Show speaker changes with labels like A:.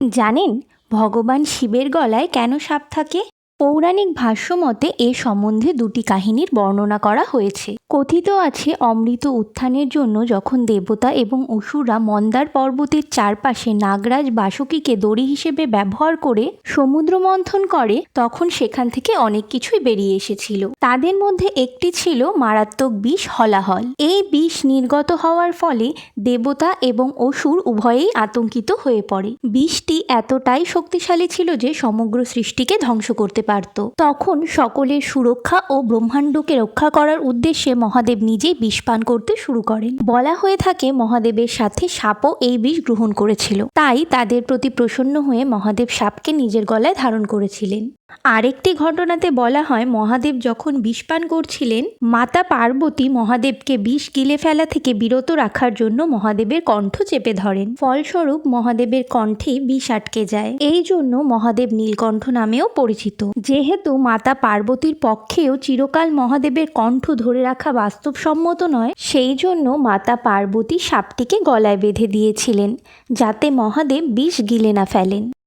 A: জানেন, ভগবান শিবের গলায় কেন সাপ থাকে? পৌরাণিক ভাষ্যমতে এ সম্বন্ধে দুটি কাহিনীর বর্ণনা করা হয়েছে। কথিত আছে অমৃত উত্থানের জন্য যখন দেবতা এবং অসুররা মন্দার পর্বতের চারপাশে নাগরাজ বাসুকীকে দড়ি হিসেবে ব্যবহার করে সমুদ্র মন্থন করে, তখন সেখান থেকে অনেক কিছুই বেরিয়ে এসেছিল। তাদের মধ্যে একটি ছিল মারাত্মক বিষ হলাহল। এই বিষ নির্গত হওয়ার ফলে দেবতা এবং অসুর উভয়েই আতঙ্কিত হয়ে পড়ে। বিষটি এতটাই শক্তিশালী ছিল যে সমগ্র সৃষ্টিকে ধ্বংস করতে পারত। তখন সকলের সুরক্ষা ও ব্রহ্মাণ্ডকে রক্ষা করার উদ্দেশ্যে মহাদেব নিজেই বিষ পান করতে শুরু করেন। বলা হয়ে থাকে মহাদেবের সাথে সাপও এই বিষ গ্রহণ করেছিল। তাই তাদের প্রতি প্রসন্ন হয়ে মহাদেব সাপকে নিজের গলায় ধারণ করেছিলেন। আরেকটি ঘটনাতে বলা হয়, মহাদেব যখন বিষ পান করছিলেন, মাতা পার্বতী মহাদেবকে বিষ গিলে ফেলা থেকে বিরত রাখার জন্য মহাদেবের কণ্ঠ চেপে ধরেন। ফলস্বরূপ, মহাদেবের কণ্ঠে বিষ আটকে যায়। এই জন্য মহাদেব নীলকণ্ঠ নামেও পরিচিত। যেহেতু মাতা পার্বতীর পক্ষেও চিরকাল মহাদেবের কণ্ঠ ধরে রাখা বাস্তবসম্মত নয়, সেই জন্য মাতা পার্বতী সাপটিকে গলায় বেঁধে দিয়েছিলেন, যাতে মহাদেব বিষ গিলে না ফেলেন।